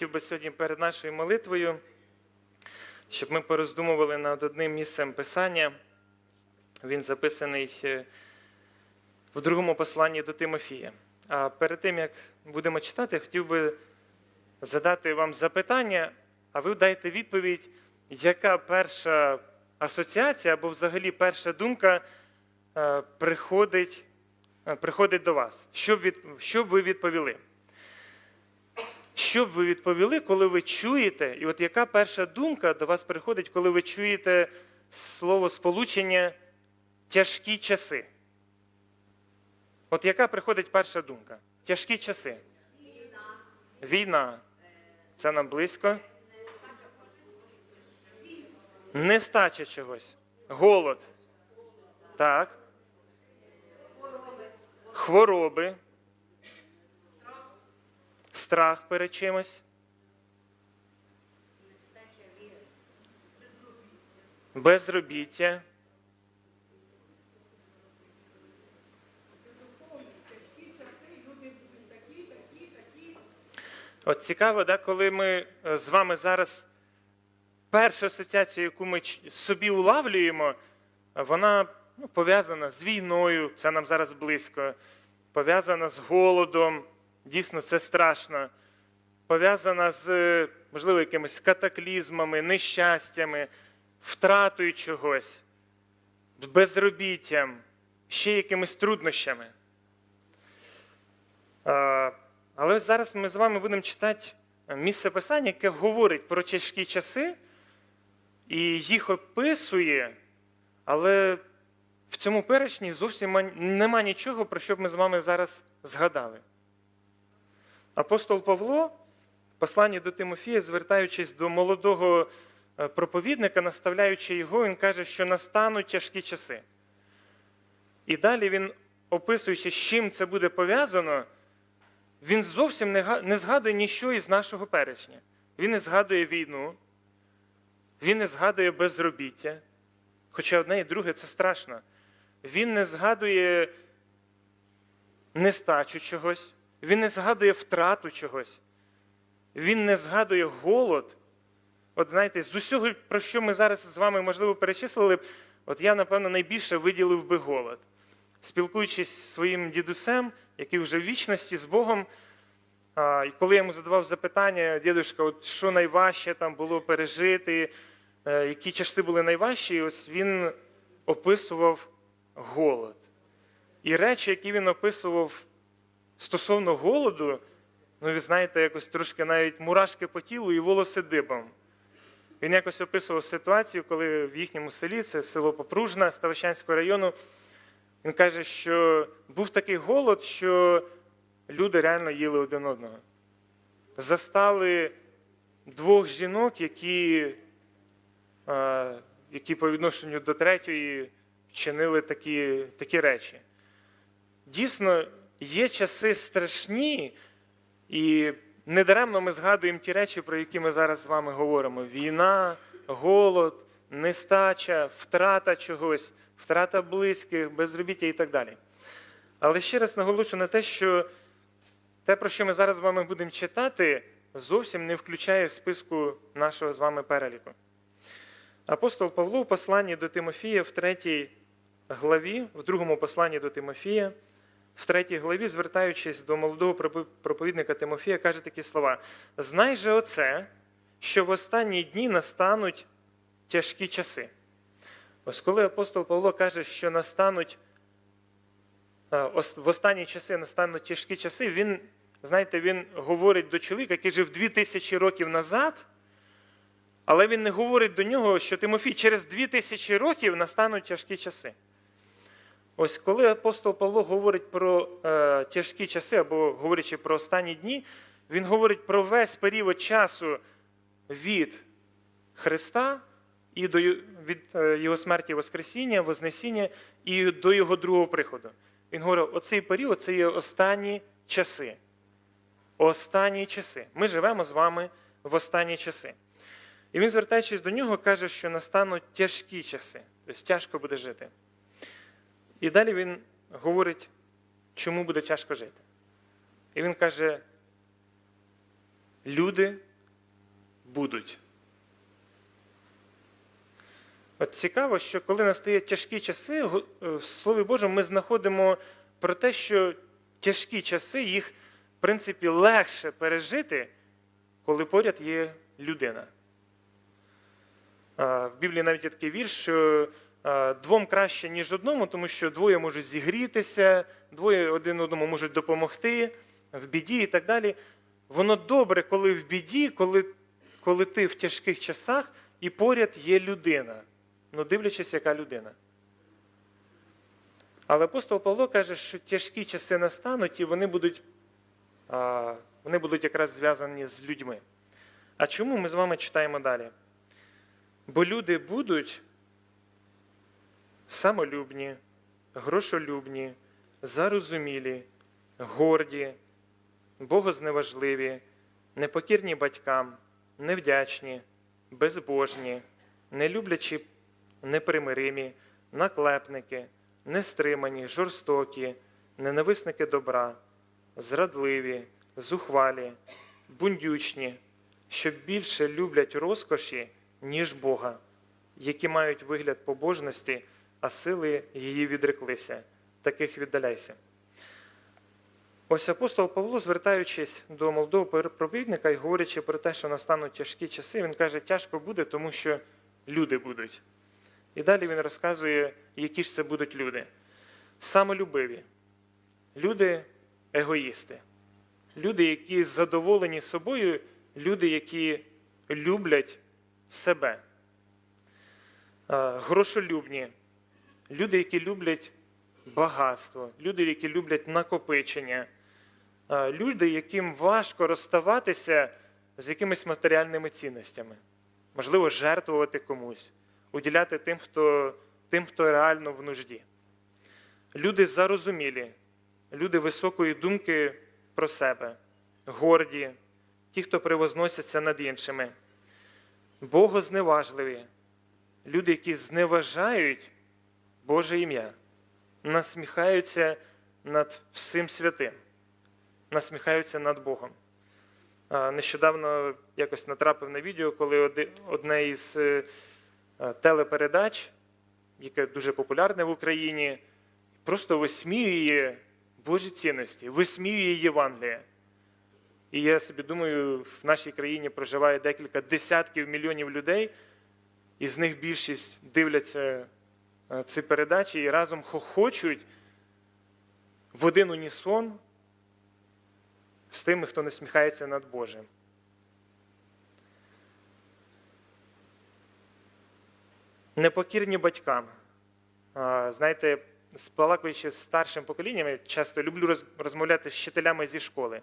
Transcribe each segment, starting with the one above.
хотів би сьогодні перед нашою молитвою, щоб ми пороздумували над одним місцем Писання. Він записаний е, в другому посланні до Тимофія. А перед тим, як будемо читати, хотів би задати вам запитання, а ви дайте відповідь, яка перша асоціація або взагалі перша думка е, приходить, е, приходить до вас. Що б ви відповіли? Що б ви відповіли, коли ви чуєте, і от яка перша думка до вас приходить, коли ви чуєте слово сполучення тяжкі часи? От яка приходить перша думка? Тяжкі часи. Війна. Це нам близько. Нестача чогось. Голод. Так. Хвороби. Страх перед чимось. Безробіття. От цікаво, да, коли ми е, з вами зараз першу асоціацію, яку ми собі улавлюємо, вона ну, пов'язана з війною, це нам зараз близько, пов'язана з голодом, дійсно це страшно, пов'язана з, можливо, якимись катаклізмами, нещастями, втратою чогось, безробіттям, ще якимись труднощами. Але зараз ми з вами будемо читати місце писання, яке говорить про тяжкі часи і їх описує, але в цьому перечні зовсім ма- нема нічого, про що б ми з вами зараз згадали. Апостол Павло, посланні до Тимофія, звертаючись до молодого е, проповідника, наставляючи його, він каже, що настануть тяжкі часи. І далі він, описуючи, з чим це буде пов'язано, він зовсім не згадує нічого із нашого перечня. Він не згадує війну, він не згадує безробіття. Хоча одне і друге це страшно. Він не згадує нестачу чогось, він не згадує втрату чогось, він не згадує голод. От знаєте, з усього, про що ми зараз з вами, можливо, перечислили, от я, напевно, найбільше виділив би голод. Спілкуючись зі своїм дідусем, який вже в вічності з Богом, і коли я йому задавав запитання, дідушка, от що найважче там було пережити, е, які часи були найважчі, ось він описував голод. І речі, які він описував стосовно голоду, ну, ви знаєте, якось трошки навіть мурашки по тілу і волоси дибом. Він якось описував ситуацію, коли в їхньому селі, це село Попружна Ставищанського району, він каже, що був такий голод, що люди реально їли один одного. Застали двох жінок, які, які по відношенню до третьої вчинили такі, такі речі. Дійсно, є часи страшні, і недаремно ми згадуємо ті речі, про які ми зараз з вами говоримо: війна, голод, нестача, втрата чогось, втрата близьких, безробіття і так далі. Але ще раз наголошую на те, що те, про що ми зараз з вами будемо читати, зовсім не включає в списку нашого з вами переліку. Апостол Павло в посланні до Тимофія в третій главі, в другому посланні до Тимофія, в третій главі, звертаючись до молодого проповідника Тимофія, каже такі слова: Знай же оце, що в останні дні настануть тяжкі часи. Ось коли апостол Павло каже, що настануть в останні часи настануть тяжкі часи, він, знаєте, він говорить до чоловіка, який жив 2000 років назад, але він не говорить до нього, що Тимофій, через 2000 років настануть тяжкі часи. Ось коли апостол Павло говорить про е, тяжкі часи, або говорячи про останні дні, він говорить про весь період часу від Христа і до від е, Його смерті Воскресіння, Вознесіння і до Його другого приходу. Він говорить, оцей період це є останні часи. Останні часи. Ми живемо з вами в останні часи. І він, звертаючись до нього, каже, що настануть тяжкі часи, тобто тяжко буде жити. І далі він говорить, чому буде тяжко жити. І він каже: люди будуть. От цікаво, що коли настають тяжкі часи, е, в Слові Божому ми знаходимо про те, що тяжкі часи їх, в принципі, легше пережити, коли поряд є людина. В Біблії навіть є такий вірш, що двом краще, ніж одному, тому що двоє можуть зігрітися, двоє один одному можуть допомогти в біді і так далі. Воно добре, коли в біді, коли, коли ти в тяжких часах і поряд є людина. Ну, дивлячись, яка людина. Але апостол Павло каже, що тяжкі часи настануть, і вони будуть, а, вони будуть якраз зв'язані з людьми. А чому ми з вами читаємо далі? Бо люди будуть самолюбні, грошолюбні, зарозумілі, горді, богозневажливі, непокірні батькам, невдячні, безбожні, нелюблячі, непримиримі, наклепники, нестримані, жорстокі, ненависники добра, зрадливі, зухвалі, бундючні, що більше люблять розкоші, ніж Бога, які мають вигляд побожності, а сили її відреклися. Таких віддаляйся. Ось апостол Павло, звертаючись до молодого проповідника і говорячи про те, що настануть тяжкі часи, він каже, тяжко буде, тому що люди будуть. І далі він розказує, які ж це будуть люди. Самолюбиві, люди егоїсти, люди, які задоволені собою, люди, які люблять себе, грошолюбні, люди, які люблять багатство, люди, які люблять накопичення, люди, яким важко розставатися з якимись матеріальними цінностями, можливо, жертвувати комусь, уділяти тим, хто, тим, хто реально в нужді. Люди зарозумілі, люди високої думки про себе, горді, ті, хто превозносяться над іншими, богозневажливі, люди, які зневажають Боже ім'я, насміхаються над всім святим, насміхаються над Богом. Нещодавно якось натрапив на відео, коли одне із е, е, телепередач, яке дуже популярне в Україні, просто висміює Божі цінності, висміює Євангеліє. І я собі думаю, в нашій країні проживає декілька десятків мільйонів людей, і з них більшість дивляться ці передачі і разом хохочуть в один унісон з тими, хто не сміхається над Божим. Непокірні батькам. Знаєте, спалакуючи з старшим поколінням, я часто люблю розмовляти з вчителями зі школи.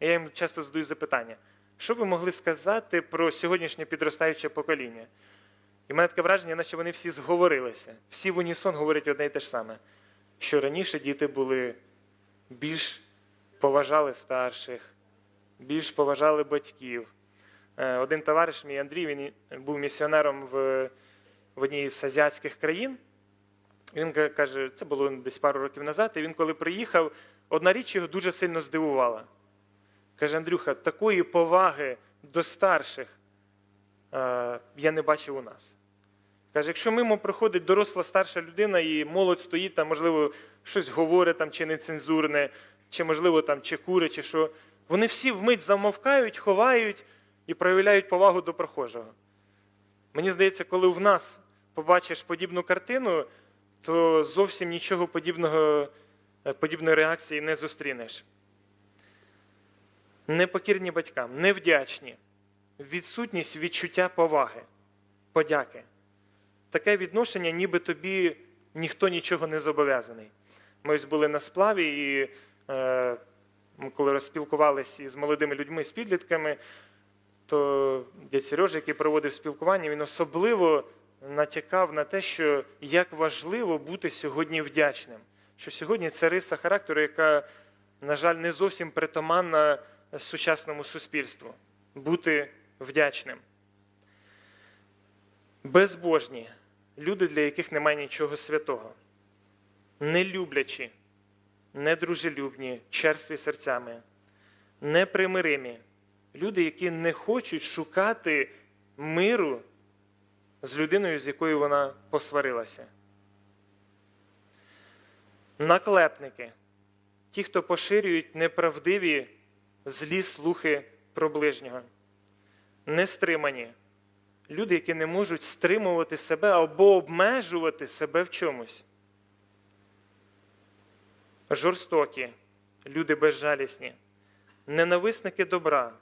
Я їм часто задаю запитання, що ви могли сказати про сьогоднішнє підростаюче покоління? І в мене таке враження, наче вони всі зговорилися. Всі в унісон говорять одне і те ж саме, що раніше діти були більш поважали старших, більш поважали батьків. Е, Один товариш мій Андрій, він був місіонером в, в одній з азіатських країн. Він каже, це було десь пару років назад, і він, коли приїхав, одна річ його дуже сильно здивувала. Каже, Андрюха, такої поваги до старших е, я не бачив у нас. Каже, якщо мимо проходить доросла старша людина і молодь стоїть, там, можливо, щось говорить там, чи нецензурне, чи, можливо, там, чи кури, чи що, вони всі вмить замовкають, ховають і проявляють повагу до прохожого. Мені здається, коли в нас побачиш подібну картину, то зовсім нічого подібного, е, подібної реакції не зустрінеш. Непокірні батькам, невдячні, відсутність відчуття поваги, подяки. Таке відношення, ніби тобі ніхто нічого не зобов'язаний. Ми ось були на сплаві, і е, коли розспілкувалися із молодими людьми, з підлітками, то дядь Сережа, який проводив спілкування, він особливо натякав на те, що як важливо бути сьогодні вдячним. Що сьогодні це риса характеру, яка, на жаль, не зовсім притаманна сучасному суспільству. Бути вдячним. Безбожні люди, для яких немає нічого святого, нелюблячі, недружелюбні, черстві серцями, непримиримі, люди, які не хочуть шукати миру з людиною, з якою вона посварилася. Наклепники, ті, хто поширюють неправдиві злі слухи про ближнього, нестримані, люди, які не можуть стримувати себе або обмежувати себе в чомусь. Жорстокі, люди безжалісні, ненависники добра.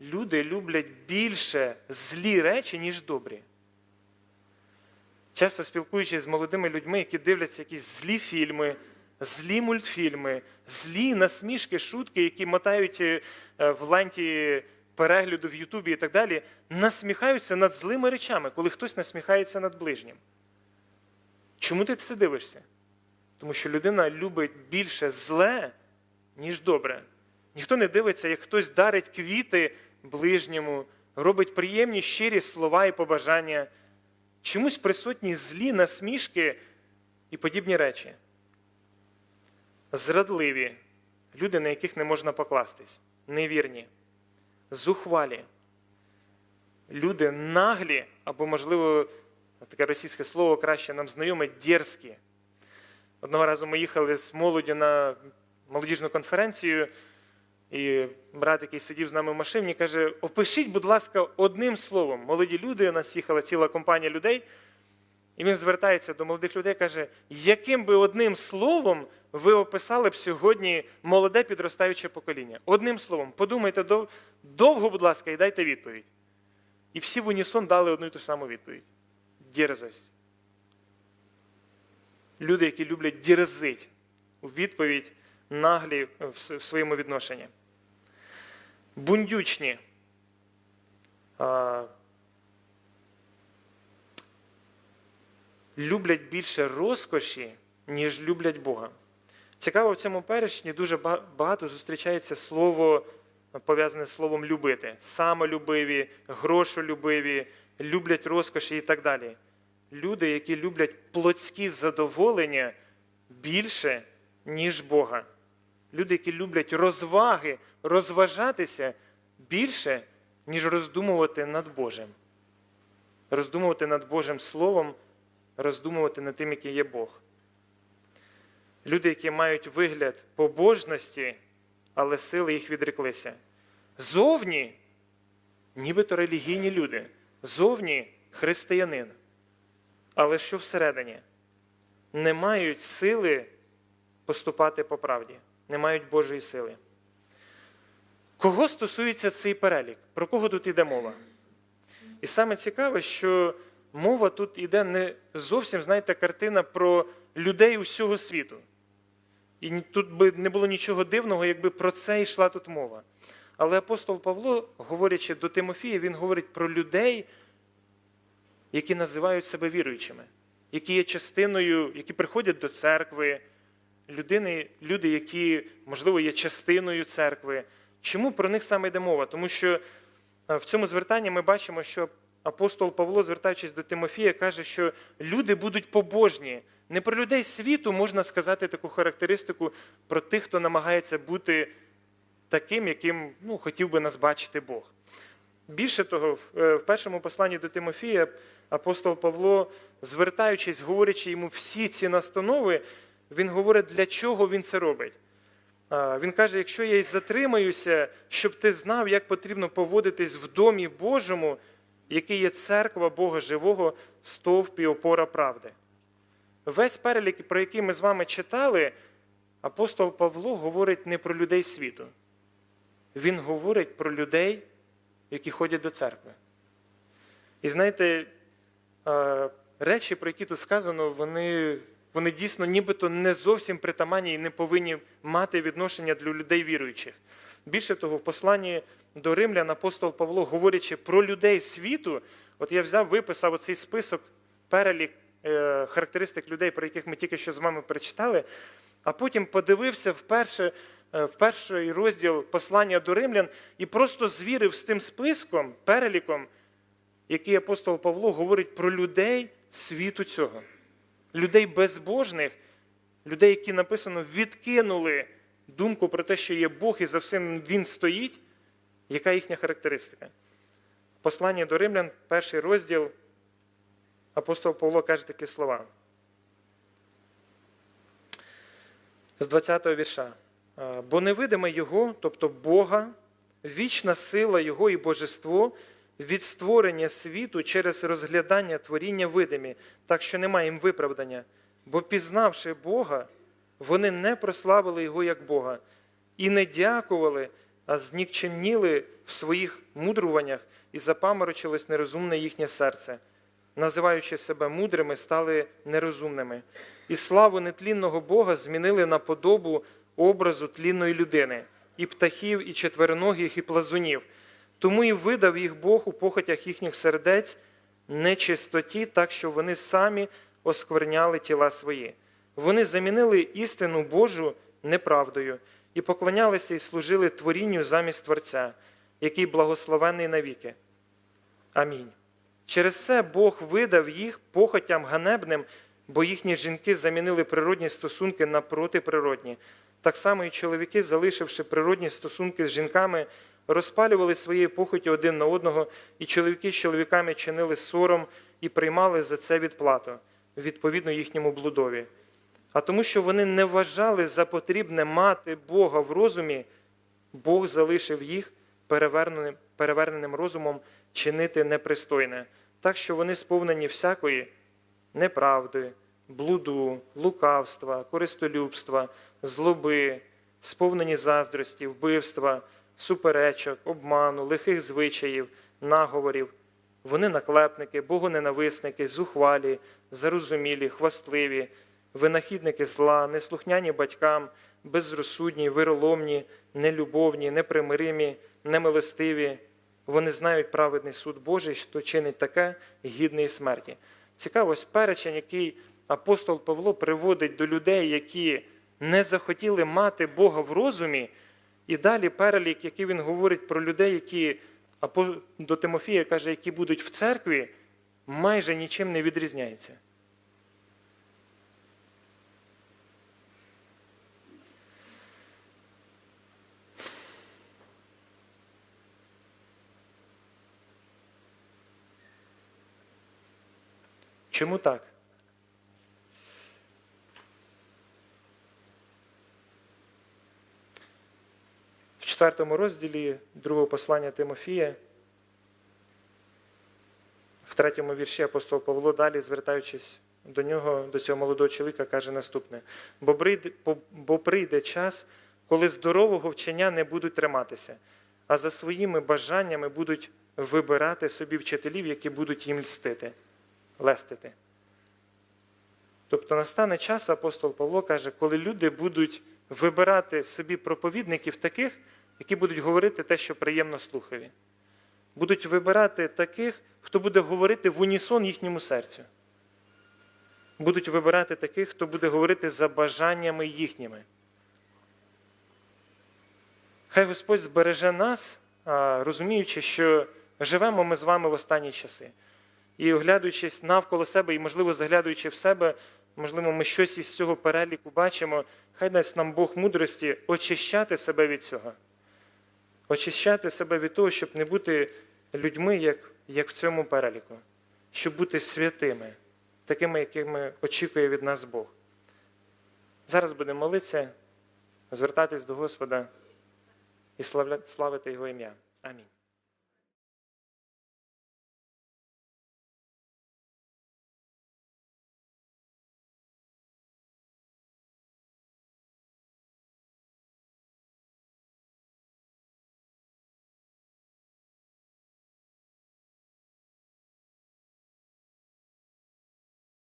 Люди люблять більше злі речі, ніж добрі. Часто спілкуючись з молодими людьми, які дивляться якісь злі фільми, злі мультфільми, злі насмішки, шутки, які мотають е, в ленті перегляду в Ютубі і так далі, насміхаються над злими речами, коли хтось насміхається над ближнім. Чому ти це дивишся? Тому що людина любить більше зле, ніж добре. Ніхто не дивиться, як хтось дарить квіти ближньому, робить приємні щирі слова і побажання. Чомусь присутні злі насмішки і подібні речі. Зрадливі, люди, на яких не можна покластись, невірні, зухвалі, люди наглі, або, можливо, таке російське слово краще нам знайоме дерзкі. Одного разу ми їхали з молоддю на молодіжну конференцію, і брат, який сидів з нами в машині, каже: опишіть, будь ласка, одним словом. Молоді люди, у нас їхала ціла компанія людей. І він звертається до молодих людей і каже, яким би одним словом ви описали б сьогодні молоде підростаюче покоління? Одним словом, подумайте дов- довго, будь ласка, і дайте відповідь. І всі в унісон дали одну і ту саму відповідь: дерзость. Люди, які люблять дерзить у відповідь наглі в своєму відношенні. Бундючні. Люблять більше розкоші, ніж люблять Бога. Цікаво, в цьому перечні дуже багато зустрічається слово, пов'язане з словом любити. Самолюбиві, грошолюбиві, люблять розкоші і так далі. Люди, які люблять плотські задоволення більше, ніж Бога. Люди, які люблять розваги, розважатися більше, ніж роздумувати над Божим. Роздумувати над Божим Словом, роздумувати над тим, який є Бог. Люди, які мають вигляд побожності, але сили їх відреклися. Зовні, нібито релігійні люди, зовні християнин. Але що всередині? Не мають сили поступати по правді, не мають Божої сили. Кого стосується цей перелік? Про кого тут йде мова? І саме цікаве, що мова тут йде не зовсім, знаєте, картина про людей усього світу. І тут би не було нічого дивного, якби про це йшла тут мова. Але апостол Павло, говорячи до Тимофія, він говорить про людей, які називають себе віруючими, які є частиною, які приходять до церкви, людини, люди, які, можливо, є частиною церкви. Чому про них саме йде мова? Тому що е, в цьому звертанні ми бачимо, що апостол Павло, звертаючись до Тимофія, каже, що люди будуть побожні. Не про людей світу можна сказати таку характеристику про тих, хто намагається бути таким, яким ну, хотів би нас бачити Бог. Більше того, в е, першому посланні до Тимофія апостол Павло, звертаючись, говорячи йому всі ці настанови, він говорить, для чого він це робить. Він каже: якщо я й затримаюся, щоб ти знав, як потрібно поводитись в домі Божому, який є церква Бога живого, стовп і опора правди. Весь перелік, про який ми з вами читали, апостол Павло говорить не про людей світу. Він говорить про людей, які ходять до церкви. І знаєте, е, речі, про які тут сказано, вони, вони дійсно нібито не зовсім притаманні і не повинні мати відношення для людей віруючих. Більше того, в посланні до Римлян апостол Павло, говорячи про людей світу, от я взяв, виписав оцей список, перелік е, характеристик людей, про яких ми тільки що з вами перечитали, а потім подивився вперше е, в перший розділ послання до римлян і просто звірив з тим списком, переліком, який апостол Павло говорить про людей світу цього, людей безбожних, людей, які написано відкинули думку про те, що є Бог і за всім Він стоїть, Яка їхня характеристика? В посланні до римлян, перший розділ, апостол Павло каже такі слова. З 20-го вірша. Бо невидиме Його, тобто Бога, вічна сила Його і божество від створення світу через розглядання творіння видимі, так що немає їм виправдання. Бо пізнавши Бога, вони не прославили Його як Бога і не дякували, а знікчемніли в своїх мудруваннях і запаморочилось нерозумне їхнє серце. Називаючи себе мудрими, стали нерозумними. І славу нетлінного Бога змінили на подобу образу тлінної людини, і птахів, і четвероногих, і плазунів. Тому і видав їх Бог у похотях їхніх сердець нечистоті, так що вони самі оскверняли тіла свої. Вони замінили істину Божу неправдою і поклонялися і служили творінню замість Творця, який благословений навіки. Амінь. Через це Бог видав їх похотям ганебним, бо їхні жінки замінили природні стосунки на протиприродні. Так само і чоловіки, залишивши природні стосунки з жінками, розпалювали своєю похоті один на одного, і чоловіки з чоловіками чинили сором і приймали за це відплату, відповідно їхньому блудові. А тому, що вони не вважали за потрібне мати Бога в розумі, Бог залишив їх переверненим, переверненим розумом чинити непристойне, так що вони сповнені всякої неправди, блуду, лукавства, користолюбства, злоби, сповнені заздрості, вбивства, суперечок, обману, лихих звичаїв, наговорів. Вони наклепники, богоненависники, зухвалі, зарозумілі, хвастливі, винахідники зла, неслухняні батькам, безрозсудні, вироломні, нелюбовні, непримиримі, немилостиві. Вони знають праведний суд Божий, що чинить таке гідної смерті. Цікаво, ось перечень, який апостол Павло приводить до людей, які не захотіли мати Бога в розумі, і далі перелік, який він говорить про людей, які до Тимофія каже, які будуть в церкві, майже нічим не відрізняється. Чому так? В четвертому розділі другого послання Тимофія, в третьому вірші апостол Павло далі, звертаючись до нього, до цього молодого чоловіка, каже наступне: бо прийде, бо- прийде час, коли здорового вчення не будуть триматися, а за своїми бажаннями будуть вибирати собі вчителів, які будуть їм льстити, лестити. Тобто настане час, апостол Павло каже, коли люди будуть вибирати собі проповідників таких, які будуть говорити те, що приємно слухові. Будуть вибирати таких, хто буде говорити в унісон їхньому серцю. Будуть вибирати таких, хто буде говорити за бажаннями їхніми. Хай Господь збереже нас, розуміючи, що живемо ми з вами в останні часи. І оглядуючись навколо себе, і, можливо, заглядуючи в себе, можливо, ми щось із цього переліку бачимо. Хай дасть нам Бог мудрості очищати себе від цього. Очищати себе від того, щоб не бути людьми, як, як в цьому переліку, щоб бути святими, такими, якими очікує від нас Бог. Зараз будемо молитися, звертатись до Господа і славити Його ім'я. Амінь.